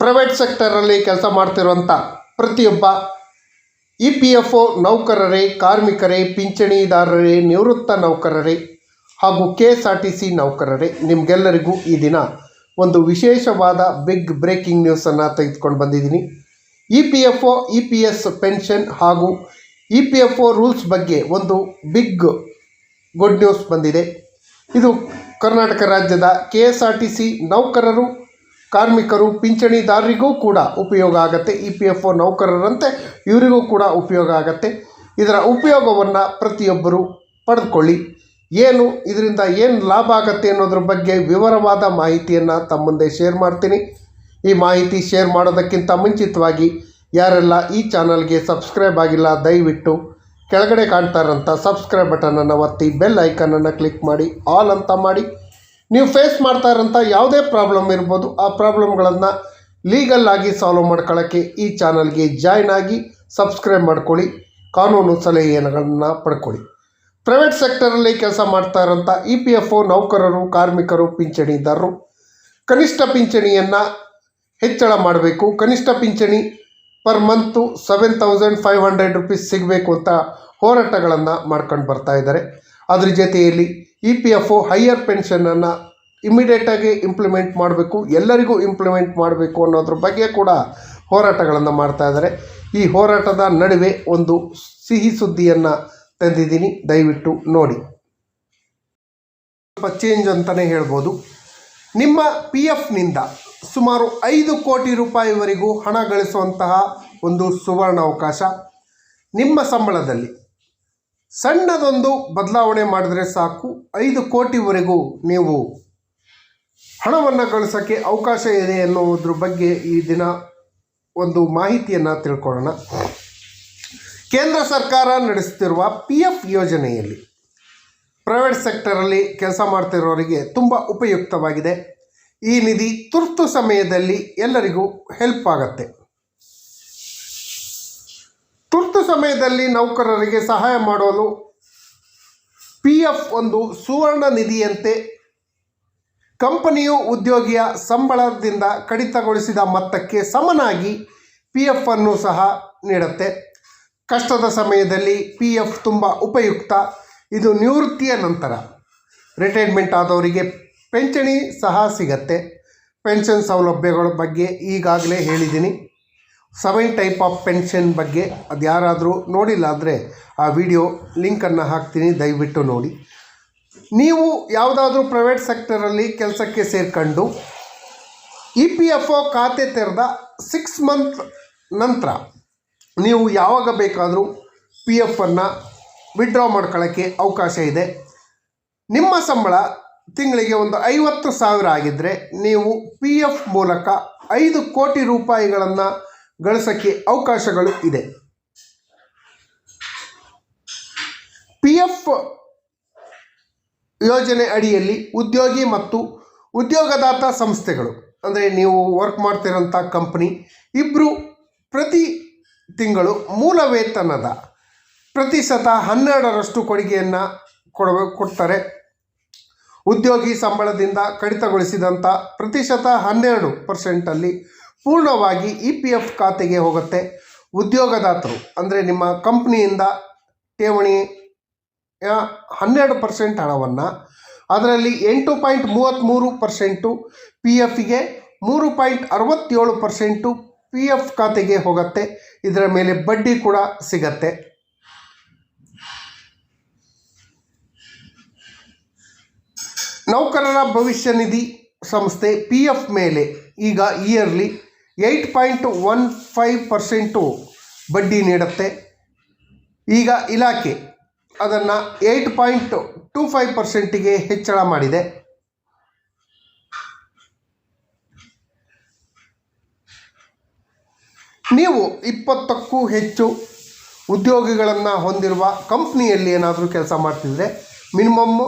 Private ಸೆಕ್ಟರಲ್ಲಿ ಕೆಲಸ ಮಾಡ್ತಿರುವಂಥ ಪ್ರತಿಯೊಬ್ಬ ಇ ಪಿ ಎಫ್ ಒ ನೌಕರರೇ, ಕಾರ್ಮಿಕರೇ, ಪಿಂಚಣಿದಾರರೇ, ನಿವೃತ್ತ ನೌಕರರೇ ಹಾಗೂ K S R T C ನೌಕರರೇ, ನಿಮಗೆಲ್ಲರಿಗೂ ಈ ದಿನ ಒಂದು ವಿಶೇಷವಾದ ಬಿಗ್ ಬ್ರೇಕಿಂಗ್ ನ್ಯೂಸನ್ನು ತೆಗೆದುಕೊಂಡು ಬಂದಿದ್ದೀನಿ. E P F O, E P S pension ಹಾಗೂ E P F O rules ಬಗ್ಗೆ ಒಂದು ಬಿಗ್ ಗುಡ್ ನ್ಯೂಸ್ ಬಂದಿದೆ. ಇದು ಕರ್ನಾಟಕ ರಾಜ್ಯದ K S R T C ನೌಕರರು ಕಾರ್ಮಿಕರು, ಪಿಂಚಣಿದಾರರಿಗೂ ಕೂಡ ಉಪಯೋಗ ಆಗುತ್ತೆ. ಇ ಪಿ ಎಫ್ ಒ ನೌಕರರಂತೆ ಇವರಿಗೂ ಕೂಡ ಉಪಯೋಗ ಆಗುತ್ತೆ. ಇದರ ಉಪಯೋಗವನ್ನು ಪ್ರತಿಯೊಬ್ಬರು ಪಡೆದುಕೊಳ್ಳಿ ಏನು, ಇದರಿಂದ ಏನು ಲಾಭ ಆಗುತ್ತೆ ಅನ್ನೋದ್ರ ಬಗ್ಗೆ ವಿವರವಾದ ಮಾಹಿತಿಯನ್ನು ತಮ್ಮ ಮುಂದೆ ಶೇರ್ ಮಾಡ್ತೀನಿ. ಈ ಮಾಹಿತಿ ಶೇರ್ ಮಾಡೋದಕ್ಕಿಂತ ಮುಂಚಿತವಾಗಿ ಯಾರೆಲ್ಲ ಈ ಚಾನಲ್ಗೆ ಸಬ್ಸ್ಕ್ರೈಬ್ ಆಗಿಲ್ಲ, ದಯವಿಟ್ಟು ಕೆಳಗಡೆ ಕಾಣ್ತಾ ಇರೋಂಥ ಸಬ್ಸ್ಕ್ರೈಬ್ ಬಟನನ್ನು ಒತ್ತಿ ಬೆಲ್ ಐಕನನ್ನು ಕ್ಲಿಕ್ ಮಾಡಿ, ಆಲ್ ಅಂತ ಮಾಡಿ. ನೀವು ಫೇಸ್ ಮಾಡ್ತಾ ಇರೋಂಥ ಯಾವುದೇ ಪ್ರಾಬ್ಲಮ್ ಇರ್ಬೋದು, ಆ ಪ್ರಾಬ್ಲಮ್ಗಳನ್ನು ಲೀಗಲ್ ಆಗಿ ಸಾಲ್ವ್ ಮಾಡ್ಕೊಳ್ಳೋಕ್ಕೆ ಈ ಚಾನಲ್ಗೆ ಜಾಯ್ನ್ ಆಗಿ ಸಬ್ಸ್ಕ್ರೈಬ್ ಮಾಡ್ಕೊಳ್ಳಿ, ಕಾನೂನು ಸಲಹೆಯನ್ನು ಪಡ್ಕೊಳ್ಳಿ. ಪ್ರೈವೇಟ್ ಸೆಕ್ಟರಲ್ಲಿ ಕೆಲಸ ಮಾಡ್ತಾ ಇರೋಂಥ ಇ ಪಿ ಎಫ್ ಒ ನೌಕರರು, ಕಾರ್ಮಿಕರು, ಪಿಂಚಣಿದಾರರು, ಕನಿಷ್ಠ ಪಿಂಚಣಿಯನ್ನು ಹೆಚ್ಚಳ ಮಾಡಬೇಕು. ಕನಿಷ್ಠ ಪಿಂಚಣಿ per month seven thousand five hundred rupees ಸಿಗಬೇಕು ಅಂತ ಹೋರಾಟಗಳನ್ನು ಮಾಡ್ಕೊಂಡು ಬರ್ತಾ ಇದ್ದಾರೆ. ಅದ್ರ ಜೊತೆಯಲ್ಲಿ E P F O higher ಪೆನ್ಷನನ್ನು ಇಮಿಡಿಯೇಟಾಗಿ ಇಂಪ್ಲಿಮೆಂಟ್ ಮಾಡಬೇಕು, ಎಲ್ಲರಿಗೂ ಇಂಪ್ಲಿಮೆಂಟ್ ಮಾಡಬೇಕು ಅನ್ನೋದ್ರ ಬಗ್ಗೆ ಕೂಡ ಹೋರಾಟಗಳನ್ನು ಮಾಡ್ತಾ ಇದ್ದಾರೆ. ಈ ಹೋರಾಟದ ನಡುವೆ ಒಂದು ಸಿಹಿ ಸುದ್ದಿಯನ್ನು ತಂದಿದ್ದೀನಿ. ದಯವಿಟ್ಟು ನೋಡಿ. ಸ್ವಲ್ಪ ಚೇಂಜ್ ಅಂತಲೇ ಹೇಳ್ಬೋದು. ನಿಮ್ಮ ಪಿ ಎಫ್ನಿಂದ ಸುಮಾರು ಐದು ಕೋಟಿ ರೂಪಾಯಿವರೆಗೂ ಹಣ ಗಳಿಸುವಂತಹ ಒಂದು ಸುವರ್ಣ ಅವಕಾಶ ನಿಮ್ಮ ಸಂಬಳದಲ್ಲಿ ಸಣ್ಣದೊಂದು ಬದಲಾವಣೆ ಮಾಡಿದರೆ ಸಾಕು. ಐದು ಕೋಟಿವರೆಗೂ ನೀವು ಹಣವನ್ನು ಗಳಿಸೋಕ್ಕೆ ಅವಕಾಶ ಇದೆ ಎನ್ನುವುದ್ರ ಬಗ್ಗೆ ಈ ದಿನ ಒಂದು ಮಾಹಿತಿಯನ್ನು ತಿಳ್ಕೊಳ್ಳೋಣ. ಕೇಂದ್ರ ಸರ್ಕಾರ ನಡೆಸುತ್ತಿರುವ ಪಿ ಎಫ್ ಯೋಜನೆಯಲ್ಲಿ ಪ್ರೈವೇಟ್ ಸೆಕ್ಟರಲ್ಲಿ ಕೆಲಸ ಮಾಡ್ತಿರೋರಿಗೆ ತುಂಬ ಉಪಯುಕ್ತವಾಗಿದೆ. ಈ ನಿಧಿ ತುರ್ತು ಸಮಯದಲ್ಲಿ ಎಲ್ಲರಿಗೂ ಹೆಲ್ಪ್ ಆಗತ್ತೆ. ತುರ್ತು ಸಮಯದಲ್ಲಿ ನೌಕರರಿಗೆ ಸಹಾಯ ಮಾಡಲು ಪಿ ಎಫ್ ಒಂದು ಸುವರ್ಣ ನಿಧಿಯಂತೆ ಕಂಪನಿಯು ಉದ್ಯೋಗಿಯ ಸಂಬಳದಿಂದ ಕಡಿತಗೊಳಿಸಿದ ಮೊತ್ತಕ್ಕೆ ಸಮನಾಗಿ ಪಿ ಎಫ್ ಅನ್ನು ಸಹ ನೀಡುತ್ತೆ. ಕಷ್ಟದ ಸಮಯದಲ್ಲಿ ಪಿ ಎಫ್ ತುಂಬ ಉಪಯುಕ್ತ. ಇದು ನಿವೃತ್ತಿಯ ನಂತರ. ರಿಟೈರ್ಮೆಂಟ್ ಆದವರಿಗೆ ಪೆನ್ಷಣಿ ಸಹ ಸಿಗತ್ತೆ. ಪೆನ್ಷನ್ ಸೌಲಭ್ಯಗಳ ಬಗ್ಗೆ ಈಗಾಗಲೇ ಹೇಳಿದ್ದೀನಿ. ಸೆವೆನ್ ಟೈಪ್ ಆಫ್ ಪೆನ್ಷನ್ ಬಗ್ಗೆ ಅದು ಯಾರಾದರೂ ನೋಡಿಲ್ಲ ಅಂದರೆ ಆ ವಿಡಿಯೋ ಲಿಂಕನ್ನು ಹಾಕ್ತೀನಿ, ದಯವಿಟ್ಟು ನೋಡಿ. ನೀವು ಯಾವುದಾದ್ರೂ ಪ್ರೈವೇಟ್ ಸೆಕ್ಟರಲ್ಲಿ ಕೆಲಸಕ್ಕೆ ಸೇರ್ಕೊಂಡು ಇ ಪಿ ಎಫ್ ಒ ಖಾತೆ ತೆರೆದ ಸಿಕ್ಸ್ ಮಂತ್ ನಂತರ ನೀವು ಯಾವಾಗ ಬೇಕಾದರೂ ಪಿ ಎಫನ್ನು ವಿಡ್ರಾ ಮಾಡ್ಕೊಳ್ಳೋಕ್ಕೆ ಅವಕಾಶ ಇದೆ. ನಿಮ್ಮ ಸಂಬಳ ತಿಂಗಳಿಗೆ ಒಂದು ಐವತ್ತು ಸಾವಿರ ಆಗಿದ್ದರೆ ನೀವು ಪಿ ಎಫ್ ಮೂಲಕ ಐದು ಕೋಟಿ ರೂಪಾಯಿಗಳನ್ನು ಗಳಿಸೋಕ್ಕೆ ಅವಕಾಶಗಳು ಇದೆ. ಪಿ ಎಫ್ ಯೋಜನೆ ಅಡಿಯಲ್ಲಿ ಉದ್ಯೋಗಿ ಮತ್ತು ಉದ್ಯೋಗದಾತ ಸಂಸ್ಥೆಗಳು, ಅಂದರೆ ನೀವು ವರ್ಕ್ ಮಾಡ್ತಿರೋಂಥ ಕಂಪ್ನಿ ಇಬ್ಬರು ಪ್ರತಿ ತಿಂಗಳು ಮೂಲ ವೇತನದ ಪ್ರತಿಶತ ಹನ್ನೆರಡರಷ್ಟು ಕೊಡುಗೆಯನ್ನು ಕೊಡಬೇಕು ಕೊಡ್ತಾರೆ. ಉದ್ಯೋಗಿ ಸಂಬಳದಿಂದ ಕಡಿತಗೊಳಿಸಿದಂಥ ಪ್ರತಿಶತ ಹನ್ನೆರಡು ಪರ್ಸೆಂಟಲ್ಲಿ ಪೂರ್ಣವಾಗಿ ಇ ಪಿ ಎಫ್ ಖಾತೆಗೆ ಹೋಗುತ್ತೆ. ಉದ್ಯೋಗದಾತರು, ಅಂದರೆ ನಿಮ್ಮ ಕಂಪ್ನಿಯಿಂದ ಠೇವಣಿ ಹನ್ನೆರಡು ಪರ್ಸೆಂಟ್ ಹಣವನ್ನು, ಅದರಲ್ಲಿ ಎಂಟು ಪಾಯಿಂಟ್ ಮೂವತ್ತ್ಮೂರು ಪರ್ಸೆಂಟು ಪಿ ಎಫ್ಗೆ ಮೂರು ಪಾಯಿಂಟ್ ಅರವತ್ತೇಳು ಪರ್ಸೆಂಟು ಪಿ ಎಫ್ ಖಾತೆಗೆ ಹೋಗುತ್ತೆ. ಇದರ ಮೇಲೆ ಬಡ್ಡಿ ಕೂಡ ಸಿಗತ್ತೆ. ನೌಕರರ ಭವಿಷ್ಯ ನಿಧಿ ಸಂಸ್ಥೆ ಪಿ ಎಫ್ ಮೇಲೆ ಈಗ yearly eight point one five percent ಬಡ್ಡಿ ನೀಡುತ್ತೆ. ಈಗ ಇಲಾಖೆ ಅದನ್ನು ಏಯ್ಟ್ ಪಾಯಿಂಟ್ ಟು ಫೈವ್ ಪರ್ಸೆಂಟಿಗೆ ಹೆಚ್ಚಳ ಮಾಡಿದೆ. ನೀವು ಇಪ್ಪತ್ತಕ್ಕೂ ಹೆಚ್ಚು ಉದ್ಯೋಗಿಗಳನ್ನು ಹೊಂದಿರುವ ಕಂಪ್ನಿಯಲ್ಲಿ ಏನಾದರೂ ಕೆಲಸ ಮಾಡ್ತಿದ್ರೆ ಮಿನಿಮಮ್ಮು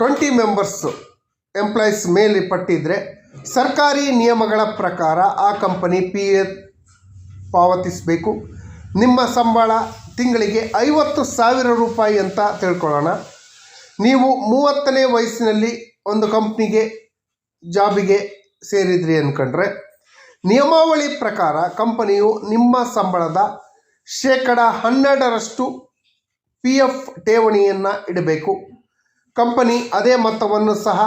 ಟ್ವೆಂಟಿ ಮೆಂಬರ್ಸ್ ಎಂಪ್ಲಾಯೀಸ್ ಮೇಲೆ ಪಟ್ಟಿದ್ರೆ ಸರ್ಕಾರಿ ನಿಯಮಗಳ ಪ್ರಕಾರ ಆ ಕಂಪನಿ ಪಿ ಎಫ್ ಪಾವತಿಸಬೇಕು. ನಿಮ್ಮ ಸಂಬಳ ತಿಂಗಳಿಗೆ ಐವತ್ತು ಸಾವಿರ ರೂಪಾಯಿ ಅಂತ ತಿಳ್ಕೊಳ್ಳೋಣ. ನೀವು ಮೂವತ್ತನೇ ವಯಸ್ಸಿನಲ್ಲಿ ಒಂದು ಕಂಪ್ನಿಗೆ ಜಾಬಿಗೆ ಸೇರಿದ್ರಿ ಅಂದ್ಕೊಂಡ್ರೆ ನಿಯಮಾವಳಿ ಪ್ರಕಾರ ಕಂಪನಿಯು ನಿಮ್ಮ ಸಂಬಳದ ಶೇಕಡ ಹನ್ನೆರಡರಷ್ಟು ಪಿ ಎಫ್ ಠೇವಣಿಯನ್ನು ಇಡಬೇಕು. ಕಂಪನಿ ಅದೇ ಮೊತ್ತವನ್ನು ಸಹ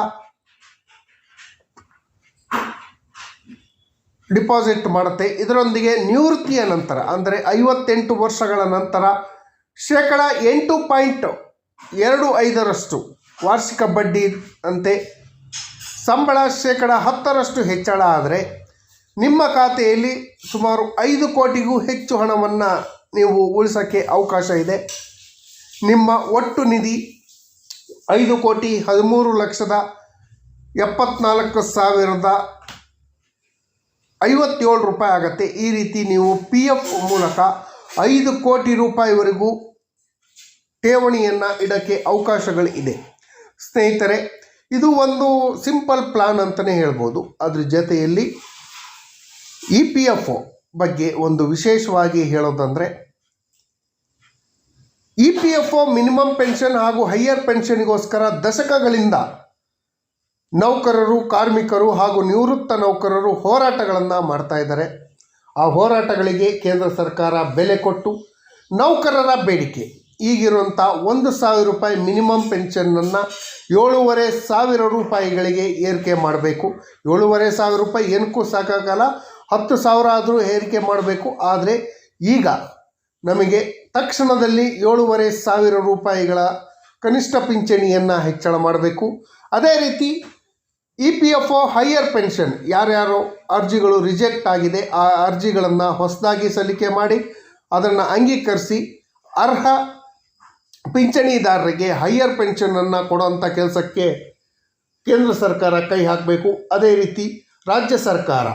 ಡಿಪಾಸಿಟ್ ಮಾಡುತ್ತೆ. ಇದರೊಂದಿಗೆ ನಿವೃತ್ತಿಯ ನಂತರ, ಅಂದರೆ ಐವತ್ತೆಂಟು ವರ್ಷಗಳ ನಂತರ, ಶೇಕಡ ಎಂಟು ಪಾಯಿಂಟ್ ಎರಡು ಐದರಷ್ಟು ವಾರ್ಷಿಕ ಬಡ್ಡಿ ಅಂತೆ. ಸಂಬಳ ಶೇಕಡ ಹತ್ತರಷ್ಟು ಹೆಚ್ಚಳ ಆದರೆ, ನಿಮ್ಮ ಖಾತೆಯಲ್ಲಿ ಸುಮಾರು ಐದು ಕೋಟಿಗೂ ಹೆಚ್ಚು ಹಣವನ್ನು ನೀವು ಉಳಿಸೋಕ್ಕೆ ಅವಕಾಶ ಇದೆ. ನಿಮ್ಮ ಒಟ್ಟು ನಿಧಿ ಐದು ಕೋಟಿ ಹದಿಮೂರು ಲಕ್ಷದ ಎಪ್ಪತ್ನಾಲ್ಕು ಸಾವಿರದ ಐವತ್ತೇಳು ರೂಪಾಯಿ ಆಗುತ್ತೆ. ಈ ರೀತಿ ನೀವು ಪಿ ಎಫ್ ಮೂಲಕ ಐದು ಕೋಟಿ ರೂಪಾಯಿವರೆಗೂ ಠೇವಣಿಯನ್ನು ಇಡೋಕ್ಕೆ ಅವಕಾಶಗಳು ಇದೆ ಸ್ನೇಹಿತರೆ, ಇದು ಒಂದು ಸಿಂಪಲ್ ಪ್ಲಾನ್ ಅಂತಲೇ ಹೇಳ್ಬೋದು. ಅದ್ರ ಜೊತೆಯಲ್ಲಿ ಇ ಪಿ ಎಫ್ ಬಗ್ಗೆ ಒಂದು ವಿಶೇಷವಾಗಿ ಹೇಳೋದಂದರೆ E P F O minimum pension ಹಾಗೂ ಹೈಯರ್ ಪೆನ್ಷನ್ಗೋಸ್ಕರ ದಶಕಗಳಿಂದ ನೌಕರರು, ಕಾರ್ಮಿಕರು ಹಾಗೂ ನಿವೃತ್ತ ನೌಕರರು ಹೋರಾಟಗಳನ್ನು ಮಾಡ್ತಾ ಇದ್ದಾರೆ. ಆ ಹೋರಾಟಗಳಿಗೆ ಕೇಂದ್ರ ಸರ್ಕಾರ ಬೆಲೆ ಕೊಟ್ಟು ನೌಕರರ ಬೇಡಿಕೆ. ಈಗಿರುವಂಥ ಒಂದು ಸಾವಿರ ರೂಪಾಯಿ ಮಿನಿಮಮ್ ಪೆನ್ಷನ್ನನ್ನು ಏಳೂವರೆ ಸಾವಿರ ರೂಪಾಯಿಗಳಿಗೆ ಏರಿಕೆ ಮಾಡಬೇಕು. ಏಳೂವರೆ ಸಾವಿರ ರೂಪಾಯಿ ಏನಕ್ಕೂ ಸಾಕಾಗಲ್ಲ. ಹತ್ತು ಸಾವಿರ ಆದರೂ ಏರಿಕೆ ಮಾಡಬೇಕು. ಆದರೆ ಈಗ ನಮಗೆ ತಕ್ಷಣದಲ್ಲಿ ಏಳೂವರೆ ಸಾವಿರ ರೂಪಾಯಿಗಳ ಕನಿಷ್ಠ ಪಿಂಚಣಿಯನ್ನು ಹೆಚ್ಚಳ ಮಾಡಬೇಕು. ಅದೇ ರೀತಿ E P F O higher pension ಯಾರ್ಯಾರು ಅರ್ಜಿಗಳು ರಿಜೆಕ್ಟ್ ಆಗಿದೆ, ಆ ಅರ್ಜಿಗಳನ್ನು ಹೊಸದಾಗಿ ಸಲ್ಲಿಕೆ ಮಾಡಿ, ಅದನ್ನು ಅಂಗೀಕರಿಸಿ ಅರ್ಹ ಪಿಂಚಣಿದಾರರಿಗೆ ಹೈಯರ್ ಪೆನ್ಷನನ್ನು ಕೊಡೋಂಥ ಕೆಲಸಕ್ಕೆ ಕೇಂದ್ರ ಸರ್ಕಾರ ಕೈ ಹಾಕಬೇಕು. ಅದೇ ರೀತಿ ರಾಜ್ಯ ಸರ್ಕಾರ,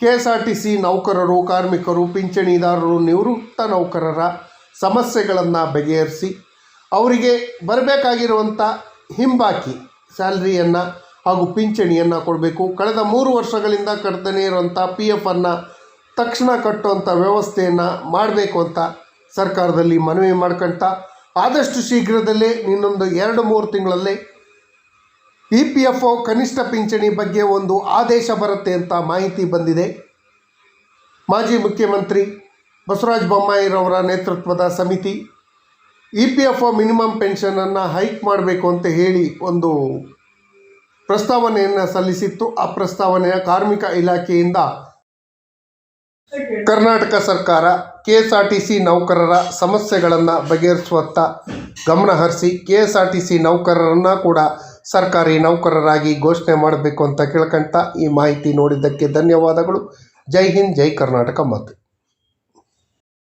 K S R T C ನೌಕರರು, ಕಾರ್ಮಿಕರು, ಪಿಂಚಣಿದಾರರು, ನಿವೃತ್ತ ನೌಕರರ ಸಮಸ್ಯೆಗಳನ್ನು ಬಗೆಹರಿಸಿ, ಅವರಿಗೆ ಬರಬೇಕಾಗಿರುವಂಥ ಹಿಂಬಾಕಿ ಸ್ಯಾಲ್ರಿಯನ್ನು ಹಾಗೂ ಪಿಂಚಣಿಯನ್ನು ಕೊಡಬೇಕು. ಕಳೆದ ಮೂರು ವರ್ಷಗಳಿಂದ ಕಟ್ಟದೇ ಇರುವಂಥ ಪಿ ಎಫನ್ನು ತಕ್ಷಣ ಕಟ್ಟುವಂಥ ವ್ಯವಸ್ಥೆಯನ್ನು ಮಾಡಬೇಕು ಅಂತ ಸರ್ಕಾರದಲ್ಲಿ ಮನವಿ ಮಾಡ್ಕೊಳ್ತಾ ಆದಷ್ಟು ಶೀಘ್ರದಲ್ಲೇ ಇನ್ನೊಂದು ಎರಡು ಮೂರು ತಿಂಗಳಲ್ಲೇ ಇ ಪಿ ಎಫ್ ಒ ಕನಿಷ್ಠ ಪಿಂಚಣಿ ಬಗ್ಗೆ ಒಂದು ಆದೇಶ ಬರುತ್ತೆ ಅಂತ ಮಾಹಿತಿ ಬಂದಿದೆ. ಮಾಜಿ ಮುಖ್ಯಮಂತ್ರಿ ಬಸವರಾಜ ಬೊಮ್ಮಾಯಿರವರ ನೇತೃತ್ವದ ಸಮಿತಿ E P F O minimum ಪೆನ್ಷನನ್ನು hike ಮಾಡಬೇಕು ಅಂತ ಹೇಳಿ ಒಂದು ಪ್ರಸ್ತಾವನೆಯನ್ನು ಸಲ್ಲಿಸಿತ್ತು. ಆ ಪ್ರಸ್ತಾವನೆಯ ಕಾರ್ಮಿಕ ಇಲಾಖೆಯಿಂದ ಕರ್ನಾಟಕ ಸರ್ಕಾರ K S R T C ನೌಕರರ ಸಮಸ್ಯೆಗಳನ್ನು ಬಗೆಹರಿಸುವತ್ತ ಗಮನಹರಿಸಿ K S R T C ನೌಕರರನ್ನು ಕೂಡ ಸರ್ಕಾರಿ ನೌಕರರಾಗಿ ಘೋಷಣೆ ಮಾಡಬೇಕು ಅಂತ ಕೇಳ್ಕೊಂತ ಈ ಮಾಹಿತಿ ನೋಡಿದ್ದಕ್ಕೆ ಧನ್ಯವಾದಗಳು. ಜೈ ಹಿಂದ್, ಜೈ ಕರ್ನಾಟಕ ಮಾತು.